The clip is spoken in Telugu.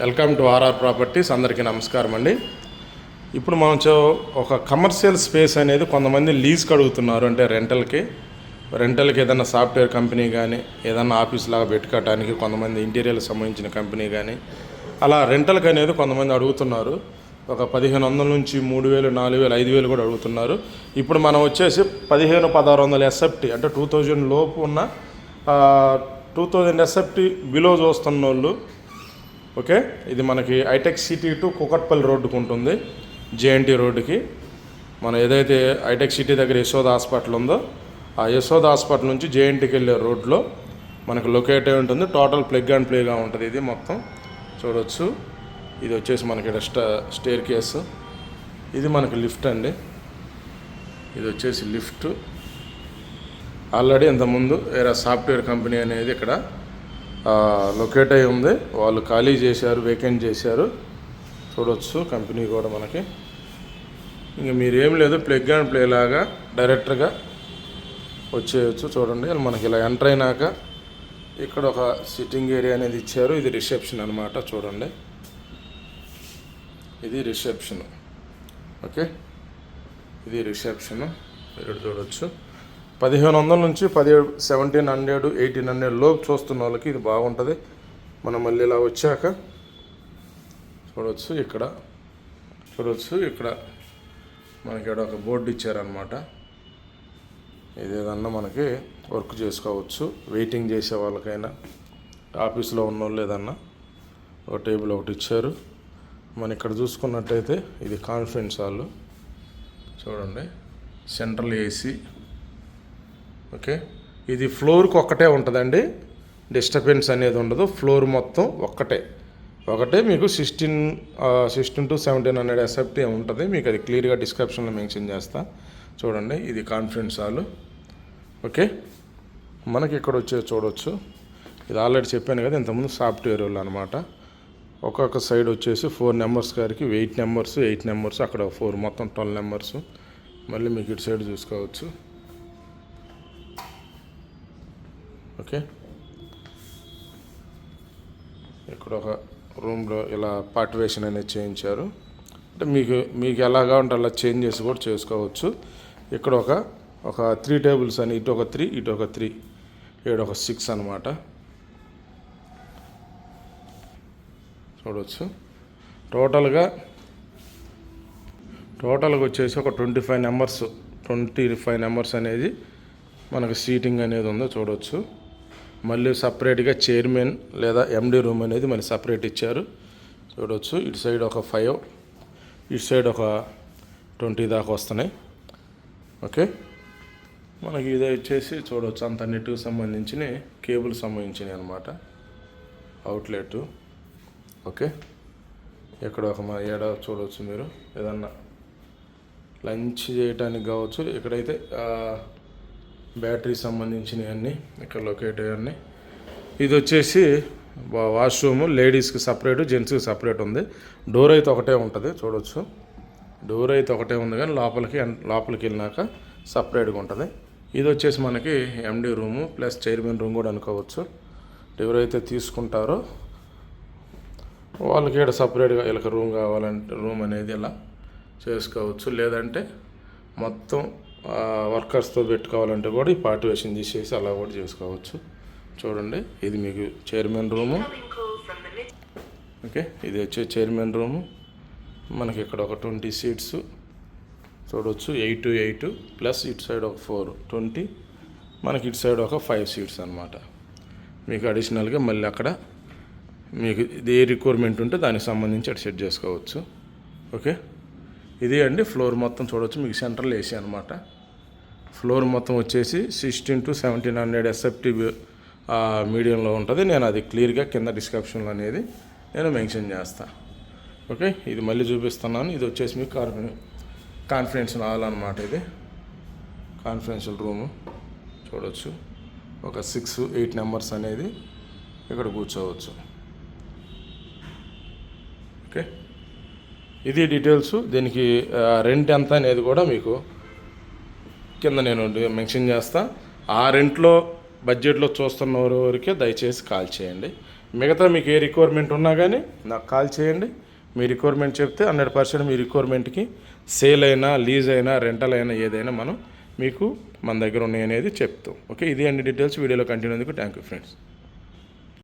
వెల్కమ్ టు ఆర్ఆర్ ప్రాపర్టీస్ అందరికీ నమస్కారం అండి. ఇప్పుడు మనం చో ఒక కమర్షియల్ స్పేస్ అనేది కొంతమంది లీజ్కి అడుగుతున్నారు అంటే రెంటల్కి. రెంటల్కి ఏదైనా సాఫ్ట్వేర్ కంపెనీ కానీ ఏదైనా ఆఫీస్ లాగా పెట్టుకోవటానికి కొంతమంది ఇంటీరియర్కి సంబంధించిన కంపెనీ కానీ అలా రెంటల్కి అనేది కొంతమంది అడుగుతున్నారు. ఒక పదిహేను వందల నుంచి మూడు వేలు నాలుగు వేలు ఐదు వేలు కూడా అడుగుతున్నారు. ఇప్పుడు మనం వచ్చేసి పదిహేను పదహారు వందల ఎస్ఎఫ్టీ అంటే టూ థౌజండ్ లోపు ఉన్న టూ థౌజండ్ ఎస్ఎఫ్టీ బిలో చూస్తున్న వాళ్ళు ఓకే? ఇది మనకి హైటెక్ సిటీ టు కుకట్పల్లి రోడ్డుకు ఉంటుంది. జేఎన్టీ రోడ్డుకి. మనం ఏదైతే హైటెక్ సిటీ దగ్గర యశోద హాస్పిటల్ ఉందో ఆ యశోద హాస్పిటల్ నుంచి జేఎన్టీకి వెళ్ళే రోడ్లో మనకు లొకేట్ అయి ఉంటుంది. టోటల్ ప్లగ్ అండ్ ప్లేగా ఉంటుంది ఇది మొత్తం. చూడవచ్చు ఇది వచ్చేసి మనకి ఇక్కడ స్ట స్టేర్ కేసు ఇది మనకి లిఫ్ట్ అండి. ఇది వచ్చేసి లిఫ్ట్. ఆల్రెడీ ఇంతకుముందు వేరే సాఫ్ట్వేర్ కంపెనీ అనేది ఇక్కడ లొకేట్ అయి ఉంది. వాళ్ళు ఖాళీ చేశారు వేకెంట్ చేశారు. చూడవచ్చు కంపెనీ కూడా మనకి. ఇంక మీరేం లేదు ప్లగ్ అండ్ ప్లే లాగా డైరెక్ట్గా వచ్చేయచ్చు చూడండి. మనకి ఇలా ఎంటర్ అయినాక ఇక్కడ ఒక సిట్టింగ్ ఏరియా అనేది ఇచ్చారు. ఇది రిసెప్షన్ అనమాట చూడండి. ఇది రిసెప్షన్ ఓకే? ఇది రిసెప్షన్ మీరు చూడవచ్చు పదిహేను వందల నుంచి పదిహేడు సెవెంటీన్ హండ్రెడ్ ఎయిటీన్ హండ్రెడ్ లోపు చూస్తున్న వాళ్ళకి ఇది బాగుంటుంది. మనం మళ్ళీ ఇలా వచ్చాక చూడవచ్చు ఇక్కడ చూడొచ్చు ఇక్కడ. మనకి ఇక్కడ ఒక బోర్డు ఇచ్చారనమాట ఇది ఏదన్నా మనకి వర్క్ చేసుకోవచ్చు వెయిటింగ్ చేసే వాళ్ళకైనా. ఆఫీస్లో ఉన్న వాళ్ళు ఏదన్నా ఒక టేబుల్ ఒకటి ఇచ్చారు. మనం ఇక్కడ చూసుకున్నట్టయితే ఇది కాన్ఫరెన్స్ హాల్. చూడండి. Central AC. ఓకే? ఇది ఫ్లోర్కి ఒక్కటే ఉంటుందండి. డిస్టర్బెన్స్ అనేది ఉండదు. ఫ్లోర్ మొత్తం ఒక్కటే. ఒకటే మీకు sixteen sixteen to seventeen hundred SFT ఉంటుంది. మీకు అది క్లియర్గా డిస్క్రిప్షన్లో మెన్షన్ చేస్తా. చూడండి ఇది కాన్ఫరెన్స్ హాల్. ఓకే? మనకి ఇక్కడ వచ్చే చూడవచ్చు ఇది ఆల్రెడీ చెప్పాను కదా ఇంతకుముందు సాఫ్ట్వేర్ వాళ్ళు అనమాట ఒక్కొక్క సైడ్ వచ్చేసి ఫోర్ నెంబర్స్ గారికి ఎయిట్ నెంబర్స్ ఎయిట్ నెంబర్స్ అక్కడ ఫోర్ మొత్తం ట్వెల్వ్ నెంబర్స్. మళ్ళీ మీకు ఇటు సైడ్ చూసుకోవచ్చు. ఓకే. ఇక్కడ ఒక రూమ్లో ఇలా పార్టివేషన్ అనేది చేయించారు. అంటే మీకు మీకు ఎలాగా ఉంటే అలా చేంజ్ చేసి కూడా చేసుకోవచ్చు. ఇక్కడ ఒక ఒక త్రీ టేబుల్స్ అని ఇటు ఒక త్రీ ఇటు ఒక త్రీ ఇక్కడ ఒక సిక్స్ అనమాట చూడవచ్చు టోటల్గా టోటల్గా వచ్చేసి ఒక twenty five numbers twenty five numbers అనేది మనకు సీటింగ్ అనేది ఉందో చూడవచ్చు మళ్ళీ సపరేట్గా చైర్మన్ లేదా ఎండి రూమ్ అనేది మళ్ళీ సపరేట్ ఇచ్చారు. చూడవచ్చు ఇటు సైడ్ ఒక ఫైవ్ ఇటు సైడ్ ఒక ట్వంటీ దాకా వస్తున్నాయి. ఓకే? మనకి ఇది వచ్చేసి చూడవచ్చు అంత నెట్కి సంబంధించిన కేబుల్ సంబంధించినవి అనమాట అవుట్లెట్ ఓకే? ఇక్కడ ఒక మా ఏడ చూడవచ్చు మీరు ఏదన్నా లంచ్ చేయడానికి కావచ్చు ఇక్కడైతే బ్యాటరీ సంబంధించినవి అన్నీ ఇక్కడ లొకేట్ అయ్యాన్ని. ఇది వచ్చేసి వా- వాష్రూమ్ లేడీస్కి సపరేట్ జెంట్స్కి సపరేట్ ఉంది. డోర్ అయితే ఒకటే ఉంటుంది చూడవచ్చు డోర్ అయితే ఒకటే ఉంది కానీ లోపలికి లోపలికి వెళ్ళినాక సపరేట్గా ఉంటుంది. ఇది వచ్చేసి మనకి MD room plus chairman room కూడా అనుకోవచ్చు. ఎవరైతే తీసుకుంటారో వాళ్ళకి ఇక్కడ సపరేట్గా వీళ్ళకి రూమ్ కావాలంటే రూమ్ అనేది ఇలా చేసుకోవచ్చు. లేదంటే మొత్తం వర్కర్స్తో పెట్టుకోవాలంటే కూడా ఈ పార్టివేషన్ తీసేసి అలా కూడా చేసుకోవచ్చు. చూడండి ఇది మీకు చైర్మన్ రూము. ఓకే ఇది వచ్చే చైర్మన్ రూము. మనకి ఇక్కడ ఒక ట్వంటీ సీట్స్. చూడవచ్చు ఎయిట్ టు ఎయిట్ ప్లస్ ఇటు సైడ్ ఒక ఫోర్ ట్వంటీ. మనకి ఇటు సైడ్ ఒక ఫైవ్ సీట్స్ అనమాట మీకు అడిషనల్గా మళ్ళీ అక్కడ మీకు ఇది ఏ రిక్వైర్మెంట్ ఉంటే దానికి సంబంధించి అటు సెట్ చేసుకోవచ్చు. ఓకే ఇదే అండి ఫ్లోర్ మొత్తం చూడవచ్చు మీకు సెంట్రల్ ఏసీ అనమాట ఫ్లోర్ మొత్తం వచ్చేసి sixteen to seventeen hundred SFT మీడియంలో ఉంటుంది. నేను అది క్లియర్గా కింద డిస్క్రిప్షన్లో అనేది నేను మెన్షన్ చేస్తాను ఓకే? ఇది మళ్ళీ చూపిస్తున్నాను. ఇది వచ్చేసి మీకు కాన్ఫిడెన్ కాన్ఫిడెన్స్ హాల్ అనమాట ఇది. కాన్ఫిడెన్షియల్ రూము చూడవచ్చు ఒక సిక్స్ ఎయిట్ నెంబర్స్ అనేది ఇక్కడ కూర్చోవచ్చు. ఓకే? ఇది డీటెయిల్స్. దీనికి రెంట్ ఎంత అనేది కూడా మీకు కింద నేను మెన్షన్ చేస్తా. ఆ రెంట్లో బడ్జెట్లో చూస్తున్న వరకే దయచేసి కాల్ చేయండి. మిగతా మీకు ఏ రిక్వైర్మెంట్ ఉన్నా కానీ నాకు కాల్ చేయండి. మీ రిక్వైర్మెంట్ చెప్తే హండ్రెడ్ పర్సెంట్ మీ రిక్వైర్మెంట్కి సేల్ అయినా లీజ్ అయినా రెంటల్ అయినా ఏదైనా మనం మీకు మన దగ్గర ఉన్నాయి అనేది చెప్తాం. ఓకే? ఇది అన్ని డీటెయిల్స్ వీడియోలో కంటిన్యూ అందుకు థ్యాంక్ యూ ఫ్రెండ్స్